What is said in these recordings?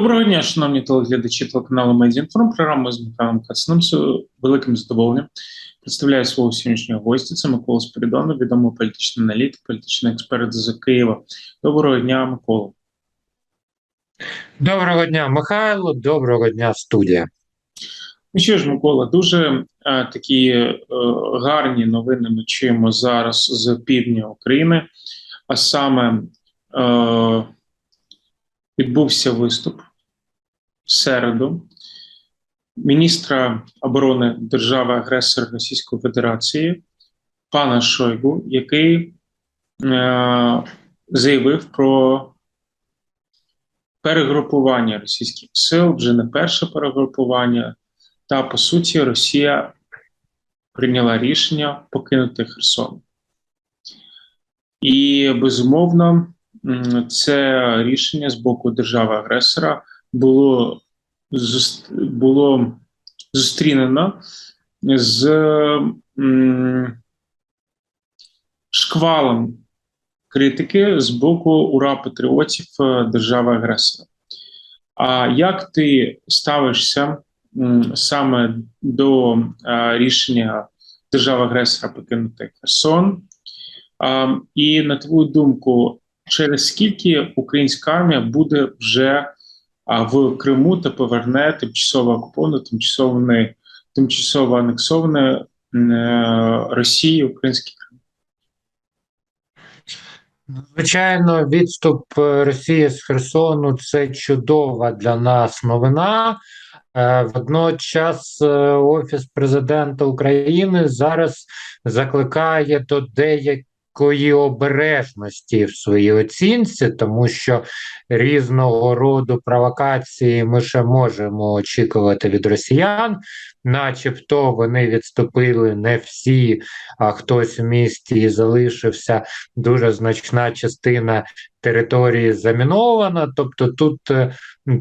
Доброго дня, шановні телеглядачі телеканалу Медіаінформ. Програма з Михайлом Кацаном з великим задоволенням представляю свого сьогоднішнього гостя. Це Микола Спиридонов, відомий політичний аналітик, політичний експерт з Києва. Доброго дня, Микола. Доброго дня, Михайло. Доброго дня, студія. Ну що ж, Микола, дуже а, такі а, гарні новини ми чуємо зараз з півдня України, а саме а, відбувся виступ середу міністра оборони держави-агресора Російської Федерації пана Шойгу, який е, заявив про перегрупування російських сил, вже не перше перегрупування, та по суті, Росія прийняла рішення покинути Херсон. І безумовно, це рішення з боку держави-агресора було було зустрінено з шквалом критики з боку ура патріотів е, держави-агресора. А як ти ставишся саме до е, рішення держави-агресора покинути Херсон? І на твою думку, через скільки українська армія буде вже в Криму та поверне тимчасово окуповане, тимчасово тимчасово анексоване е, Росії український Крим? Звичайно, відступ е, Росії з Херсону це чудова для нас новина. Е, водночас Офіс президента України зараз закликає до деяких великої обережності в своїй оцінці, тому що різного роду провокації ми ще можемо очікувати від росіян, начебто вони відступили не всі, а хтось в місті і залишився дуже значна частина території замінована. Тобто тут е,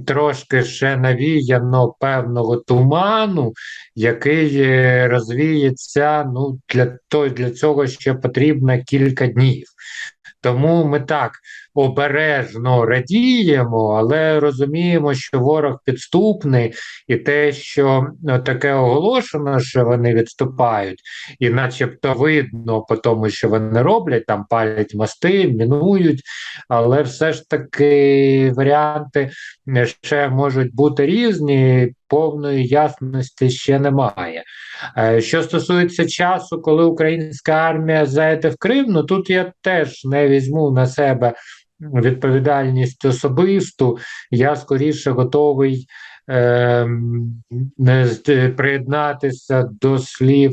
трошки ще навіяно певного туману, який е, розвіється. Ну для для цього ще потрібно кілька днів. Тому ми так обережно радіємо, але розуміємо, що ворог підступний, і те, що ну, таке оголошено, що вони відступають, і начебто видно по тому, що вони роблять, там палять мости, мінують, але все ж таки варіанти ще можуть бути різні. Повної ясності ще немає. Е, що стосується часу, коли українська армія зайде в Крим, ну тут я теж не візьму на себе відповідальність особисту, я скоріше готовий е, приєднатися до слів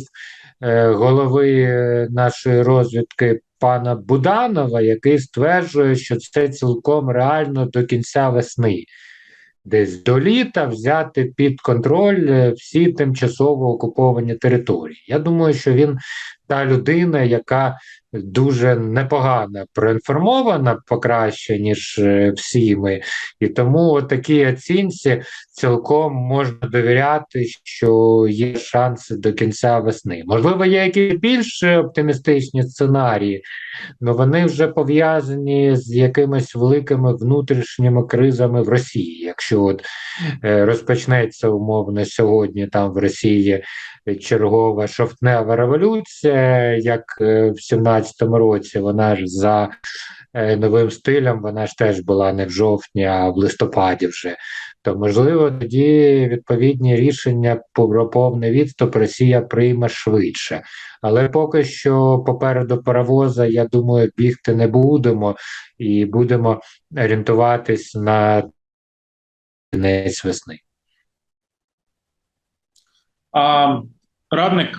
е, голови нашої розвідки пана Буданова, який стверджує, що це цілком реально до кінця весни. Десь до літа взяти під контроль е, всі тимчасово окуповані території. Я думаю, що він та людина, яка дуже непогано проінформована покраще, ніж е, всі ми. І тому такій оцінці цілком можна довіряти, що є шанси до кінця весни. Можливо, є якісь більш оптимістичні сценарії, але вони вже пов'язані з якимись великими внутрішніми кризами в Росії. Якщо от е, розпочнеться умовно сьогодні там в Росії чергова шовтнева революція, як е, в 17-му році, вона ж за е, новим стилем, вона ж теж була не в жовтні, а в листопаді вже. То, можливо, тоді відповідні рішення про повний відступ Росія прийме швидше. Але поки що попереду паровоза, я думаю, бігти не будемо і будемо орієнтуватись на кінець весни. А радник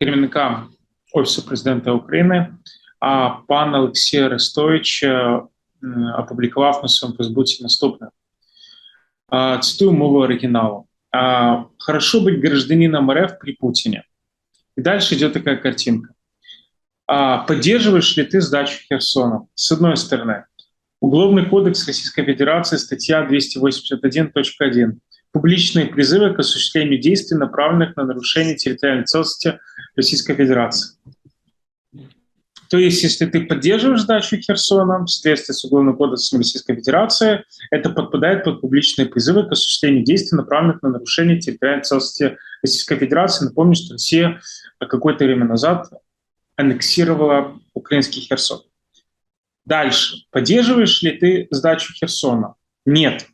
керівника Офісу президента України, а пан Олексій Арестович е, опублікував на своєму Фейсбуці наступне. Цитую мову оригиналу. «Хорошо быть гражданином РФ при Путине». И дальше идет такая картинка. Поддерживаешь ли ты сдачу Херсона? С одной стороны, Уголовный кодекс Российской Федерации, статья 281.1 публичные призывы к осуществлению действий, направленных на нарушение территориальной целостности Российской Федерации. То есть, если ты поддерживаешь сдачу Херсона в соответствии с Уголовным кодексом Российской Федерации, это подпадает под публичные призывы к осуществлению действий, направленных на нарушение территориальной целостности Российской Федерации. Напомню, что Россия какое-то время назад аннексировала украинский Херсон. Дальше. Поддерживаешь ли ты сдачу Херсона? Нет.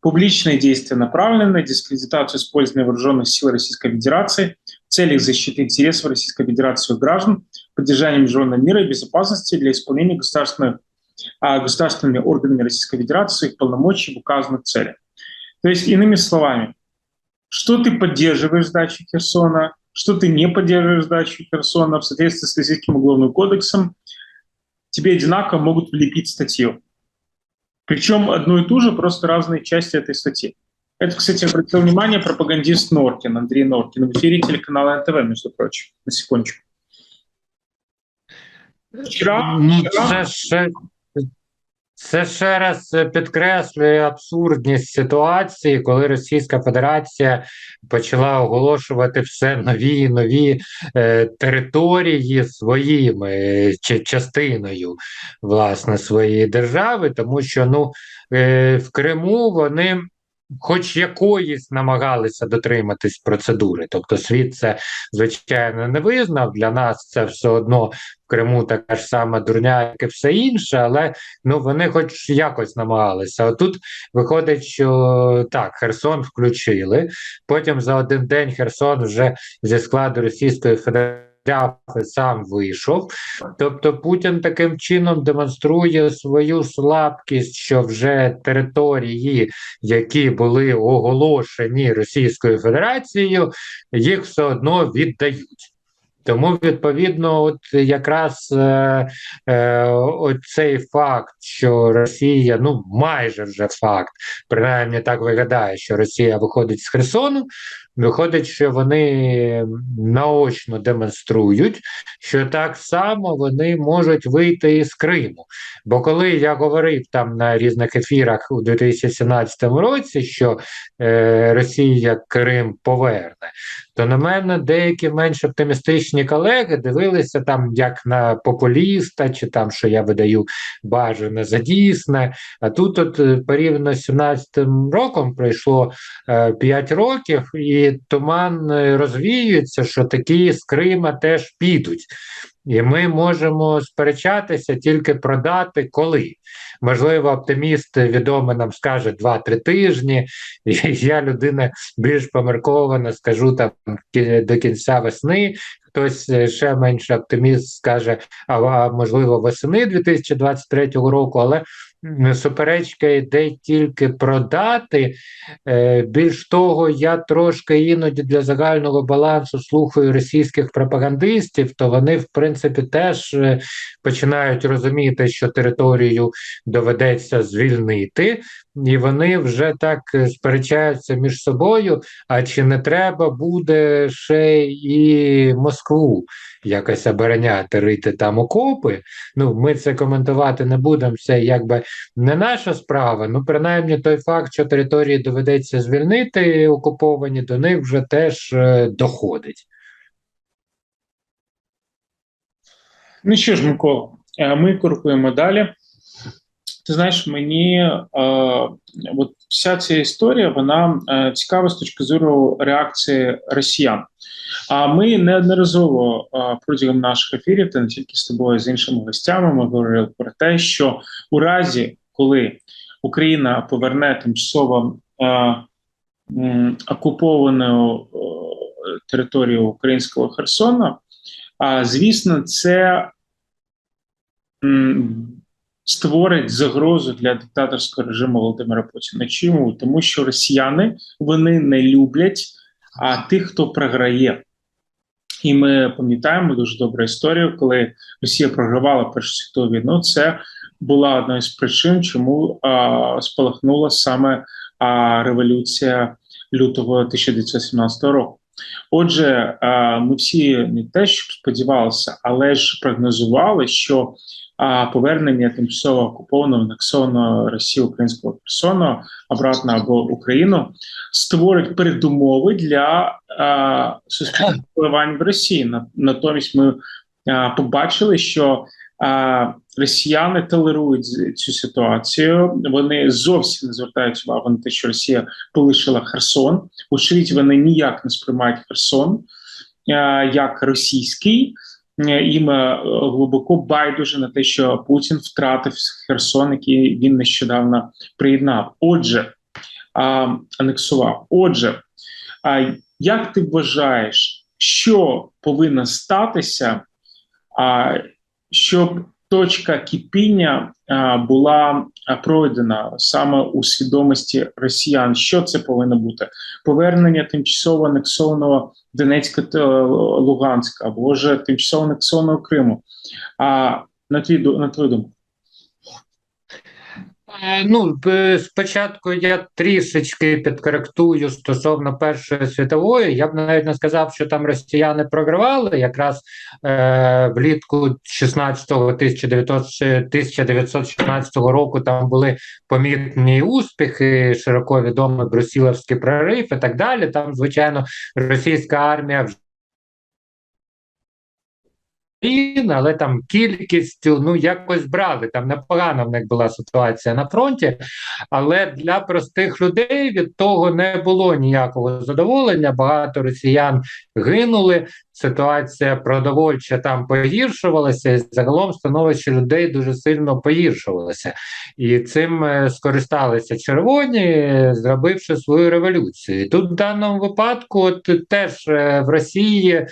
Публичные действия направлены на дискредитацию использования вооруженных сил Российской Федерации целях защиты интересов Российской Федерации граждан, поддержания международного мира и безопасности для исполнения государственных, а, государственными органами Российской Федерации их полномочий в указанных целях. То есть, иными словами, что ты поддерживаешь сдачу Херсона, что ты не поддерживаешь сдачу Херсона в соответствии с Российским уголовным кодексом, тебе одинаково могут влепить статью. Причем одну и ту же, просто разные части этой статьи. Это, кстати, обратил внимание пропагандист Норкин, Андрей Норкин, в эфире телеканала НТВ, между прочим, на секундочку. Вчера, ну, вчера... Це, це ще раз підкреслює абсурдність ситуації, коли Російська Федерація почала оголошувати все нові і нові е, території своїми чи частиною власне своєї держави, тому що ну е, в Криму вони хоч якоїсь намагалися дотриматись процедури. Тобто, світ це звичайно не визнав. Для нас це все одно в Криму така ж сама дурня, як і все інше, але ну вони хоч якось намагалися. А тут виходить, що так, Херсон включили. Потім за один день Херсон вже зі складу Російської Федерації сам вийшов. Тобто Путін таким чином демонструє свою слабкість, що вже території, які були оголошені Російською Федерацією, їх все одно віддають. Тому, відповідно, от якраз е, е, оцей факт, що Росія, ну майже вже факт, принаймні так виглядає, що Росія виходить з Херсону, Виходить, що вони наочно демонструють, що так само вони можуть вийти із Криму. Бо коли я говорив там на різних ефірах у 2017 році, що е, Росія Крим поверне, то на мене деякі менш оптимістичні колеги дивилися там як на популіста, чи там, що я видаю бажане за дійсне. А тут, от е, порівняно з 17 роком, пройшло е, 5 років, і туман е, розвіюється, що такі з Крима теж підуть. І ми можемо сперечатися тільки про дати коли. Можливо, оптиміст відомий нам скаже 2-3 тижні. І Я людина більш поміркована, скажу там до кінця весни. Хтось е, ще менше оптиміст скаже, а можливо, восени 2023 року, але суперечка йде тільки про дати. Е, більш того, я трошки іноді для загального балансу слухаю російських пропагандистів, то вони, в принципі, теж е, починають розуміти, що територію доведеться звільнити, і вони вже так е, сперечаються між собою. А чи не треба буде ще і Москву якось обороняти, рити там окопи? Ну, ми це коментувати не будемо. Це якби не наша справа. Ну, принаймні, той факт, що території доведеться звільнити, окуповані, до них вже теж е, доходить. Ну що ж, Микола, е, ми крокуємо далі. Ти знаєш, мені е, от вся ця історія вона е, цікава з точки зору реакції росіян. А ми неодноразово е, протягом наших ефірів, та не тільки з тобою, з іншими гостями, ми говорили про те, що у разі, коли Україна поверне тимчасово е, окуповану е, територію українського Херсона, а звісно, це створить загрозу для диктаторського режиму Володимира Путіна. Чому тому, що росіяни вони не люблять а тих, хто програє. І ми пам'ятаємо дуже добру історію, коли Росія програвала Першу світову війну. Це була одна з причин, чому а, спалахнула саме а, революція лютого 1917 року. Отже, ми всі не те, що сподівалися, але ж прогнозували, що повернення тимчасово окупованого анексованого Росії українського Херсону обратно або Україну створить передумови для суспільних впливань в Росії. Натомість ми побачили, що росіяни толерують цю ситуацію. Вони зовсім не звертають увагу на те, що Росія полишила Херсон. Очевидь, вони ніяк не сприймають Херсон як російський. Їм глибоко байдуже на те, що Путін втратив Херсон, який він нещодавно приєднав. Отже, анексував. Отже, як ти вважаєш, що повинно статися, щоб точка кипіння була пройдена саме у свідомості росіян? Що це повинно бути? Повернення тимчасово анексованого Донецька та Луганська або ж тимчасово анексованого Криму? А на твою думку? Е, ну, спочатку я трішечки підкоректую стосовно Першої світової. Я б навіть не сказав, що там росіяни програвали. Якраз е, влітку 16-го 1916 року там були помітні успіхи, широко відомий Брусіловський прорив і так далі. Там, звичайно, російська армія вже але там кількістю ну якось брали. Там непогана в них була ситуація на фронті, але для простих людей від того не було ніякого задоволення. Багато росіян гинули. Ситуація продовольча там погіршувалася, і загалом становище людей дуже сильно погіршувалося, і цим е, скористалися червоні, зробивши свою революцію. І Тут в даному випадку, от теж е, в Росії,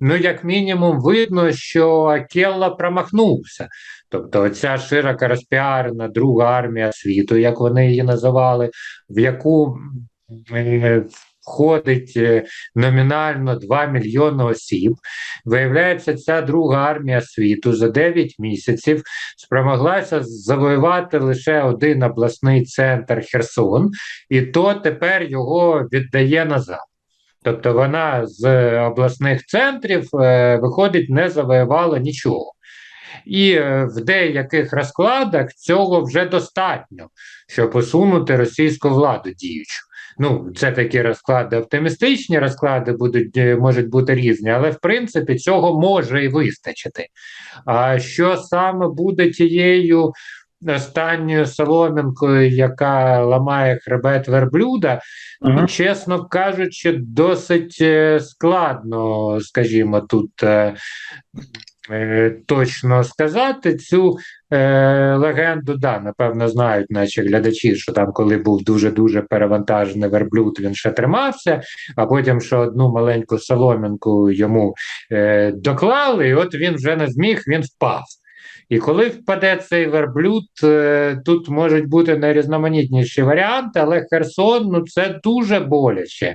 ну як мінімум, видно, що Акелла промахнувся. Тобто, ця широко розпіарена друга армія світу, як вони її називали, в яку е, входить е, номінально 2 мільйони осіб. Виявляється, ця друга армія світу за 9 місяців спромоглася завоювати лише один обласний центр Херсон, і то тепер його віддає назад. Тобто вона з обласних центрів е, виходить, не завоювала нічого. І е, в деяких розкладах цього вже достатньо, щоб посунути російську владу діючу. Ну, це такі розклади оптимістичні, розклади будуть е, можуть бути різні, але в принципі цього може і вистачити. А що саме буде тією останньою соломінкою, яка ламає хребет верблюда, uh чесно кажучи, досить е, складно, скажімо, тут. Е, точно сказати цю е, легенду, да, напевно, знають наші глядачі, що там, коли був дуже-дуже перевантажений верблюд, він ще тримався, а потім що одну маленьку соломінку йому е, доклали, і от він вже не зміг, він впав. І коли впаде цей верблюд, е, тут можуть бути найрізноманітніші варіанти, але Херсон ну це дуже боляче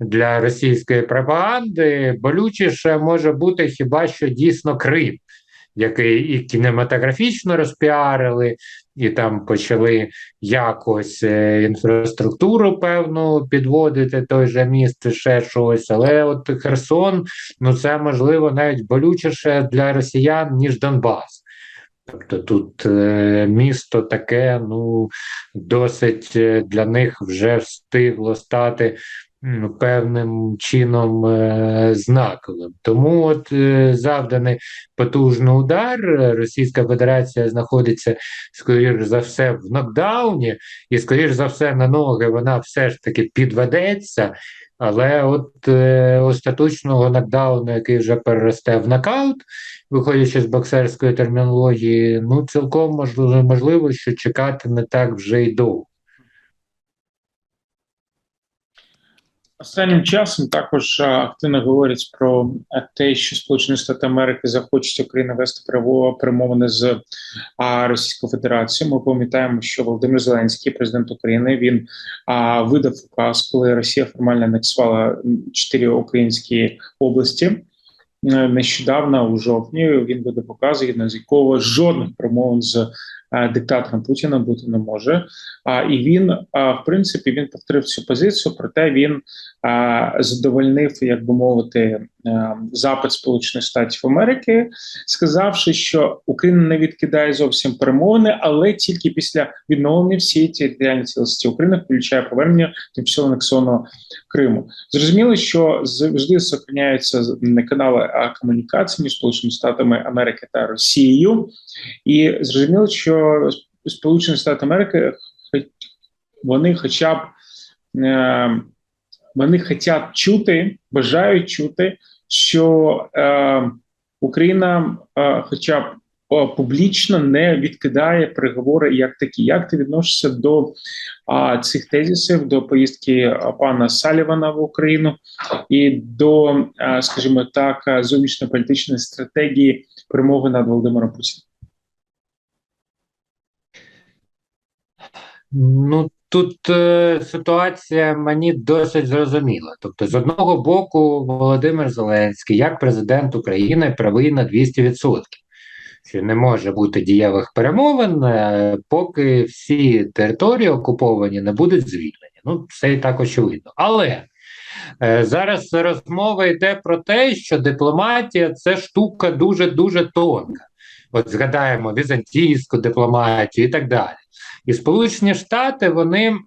для російської пропаганди. Болючіше може бути хіба що дійсно Крим. Який і кінематографічно розпіарили, і там почали якось е, інфраструктуру певну підводити той же міст, ще щось. Але от Херсон, ну це можливо навіть болючіше для росіян ніж Донбас. Тобто тут е, місто таке, ну досить е, для них вже встигло стати певним чином е, знаковим. Тому от е, завданий потужний удар. Російська Федерація знаходиться, скоріш за все, в нокдауні, і, скоріш за все, на ноги вона все ж таки підведеться. Але от е, остаточного нокдауну, який вже переросте в нокаут, виходячи з боксерської термінології, ну цілком можливо, можливо, що чекати не так вже й довго. Останнім часом також активно говорять про те, що Сполучені Штати Америки захочуть Україну вести перемовини з Російською Федерацією. Ми пам'ятаємо, що Володимир Зеленський, президент України, він видав указ, коли Росія формально анексувала чотири українські області. Е, нещодавно у жовтні він видав указ, згідно з якого жодних промовин з Е, диктатором Путіна бути не може. А і він в принципі він повторив цю позицію, проте він задовольнив, як би мовити, е, запит Сполучених Штатів Америки, сказавши, що Україна не відкидає зовсім перемовини, але тільки після відновлення всієї територіальної цілості України включає повернення тимчасово анексованого Криму. Зрозуміло, що завжди сохраняються канали комунікації між Сполученими Штатами Америки та Росією, і зрозуміло, що Сполучені Штати Америки вони, хоча б е, вони хочуть чути, бажають чути, що е, Україна, е, хоча б публічно не відкидає переговори як такі. Як ти відносишся до а, цих тезисів, до поїздки пана Салівана в Україну і до, а, скажімо так, зовнішньополітичної стратегії перемови над Володимиром Путіним? Ну тут е, ситуація мені досить зрозуміла. Тобто, з одного боку, Володимир Зеленський, як президент України, правий на 200%. Що не може бути дієвих перемовин, е, поки всі території окуповані не будуть звільнені. Ну, це і так очевидно. Але е, зараз розмова йде про те, що дипломатія це штука дуже дуже тонка. От згадаємо візантійську дипломатію і так далі. І Сполучені Штати вони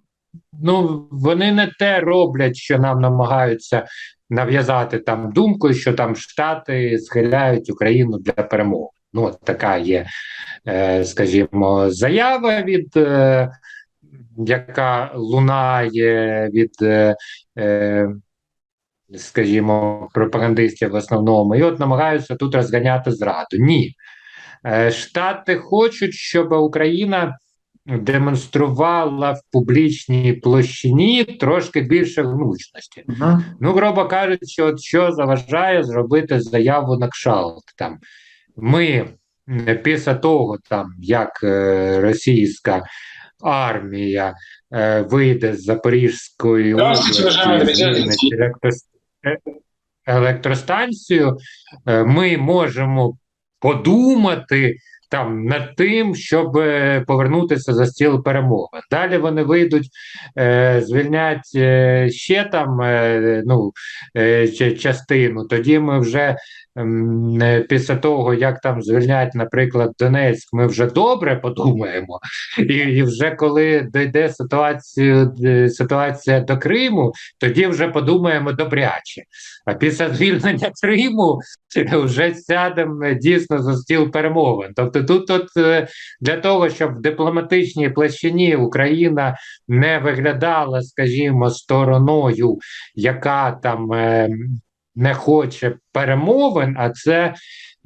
ну, вони не те роблять, що нам намагаються нав'язати там думку, що там Штати схиляють Україну для перемоги. Ну, от така є, е, скажімо, заява від. Е, яка лунає від, е, скажімо, пропагандистів в основному, і от намагаються тут розганяти зраду. Ні. Штати хочуть, щоб Україна демонструвала в публічній площині трошки більше гнучності. Uh -huh. Ну, грубо кажучи, от що заважає зробити заяву на кшалт. Там ми після того, там як е, російська армія е, вийде з Запорізької області, е, електростанцію, е, ми можемо подумати там над тим, щоб е, повернутися за стіл перемоги. Далі вони вийдуть, е, звільнять е, ще там ну, частину. Тоді ми вже е, після того, як там звільнять, наприклад, Донецьк, ми вже добре подумаємо. І, і вже коли дійде ситуацію, ситуація до Криму, тоді вже подумаємо добряче. А після звільнення Криму вже сядемо дійсно за стіл перемовин. Тобто, тут от е, для того, щоб в дипломатичній площині Україна не виглядала, скажімо, стороною, яка там е, не хоче перемовин, а це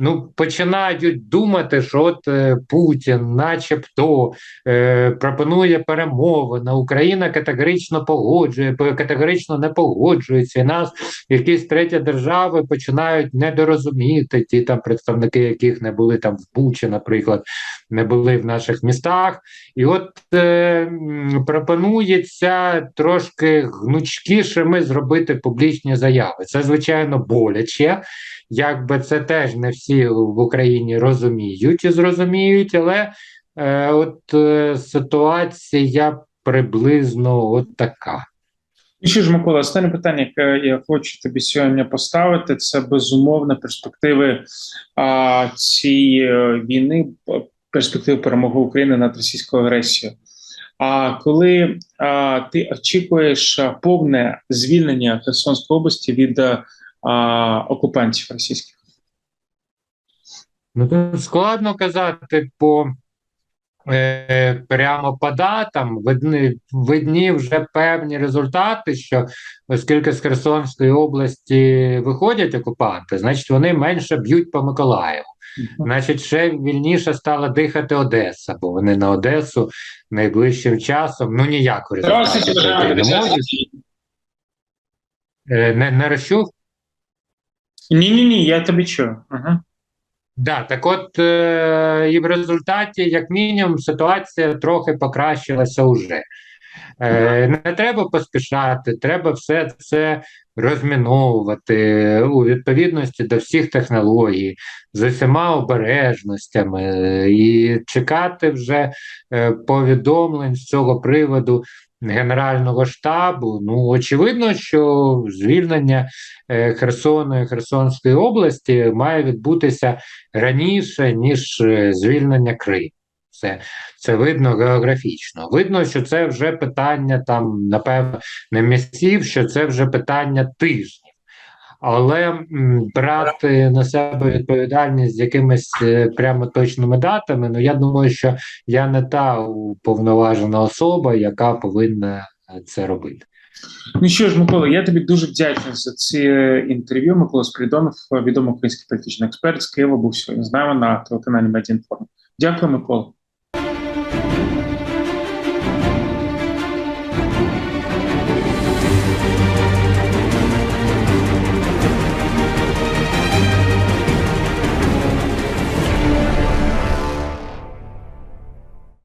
ну, починають думати, що от е, Путін, начебто, е, пропонує перемовини, Україна категорично погоджує, категорично не погоджується. І нас якісь треті держави починають недорозуміти ті там представники, яких не були там в Бучі, наприклад, не були в наших містах. І от е, пропонується трошки гнучкішими зробити публічні заяви. Це звичайно боляче якби це теж не всі в Україні розуміють і зрозуміють, але е, от е, ситуація приблизно от така. І що ж, Микола, останнє питання, яке я хочу тобі сьогодні поставити, це безумовно перспективи а, цієї е, війни, перспективи перемоги України над російською агресією. А коли а, ти очікуєш повне звільнення Херсонської області від а, окупантів російських? Ну тут складно казати по е, прямо по датам. Видні, видні вже певні результати, що оскільки з Херсонської області виходять окупанти, значить вони менше б'ють по Миколаєву. Значить, ще вільніше стала дихати Одеса, бо вони на Одесу найближчим часом ну ніяко результату не можуть. Е, не, не розчув? Ні, ні, ні, я тобі чую. Ага. Да, так от е, і в результаті, як мінімум, ситуація трохи покращилася вже. Е, Не треба поспішати, треба все це розміновувати у відповідності до всіх технологій, з усіма обережностями і чекати вже е, повідомлень з цього приводу Генерального штабу. Ну, очевидно, що звільнення е, Херсону і Херсонської області має відбутися раніше, ніж е, звільнення Криму. Це, це видно географічно. Видно, що це вже питання там, напевно, не місців, що це вже питання тижнів. Але брати на себе відповідальність з якимись е, прямо точними датами, ну я думаю, що я не та уповноважена особа, яка повинна е, це робити. Ну що ж, Микола, я тобі дуже вдячний за ці інтерв'ю. Микола Спрідонов, відомий український політичний експерт з Києва, був сьогодні з нами на телеканалі Медіінформ. Дякую, Микола.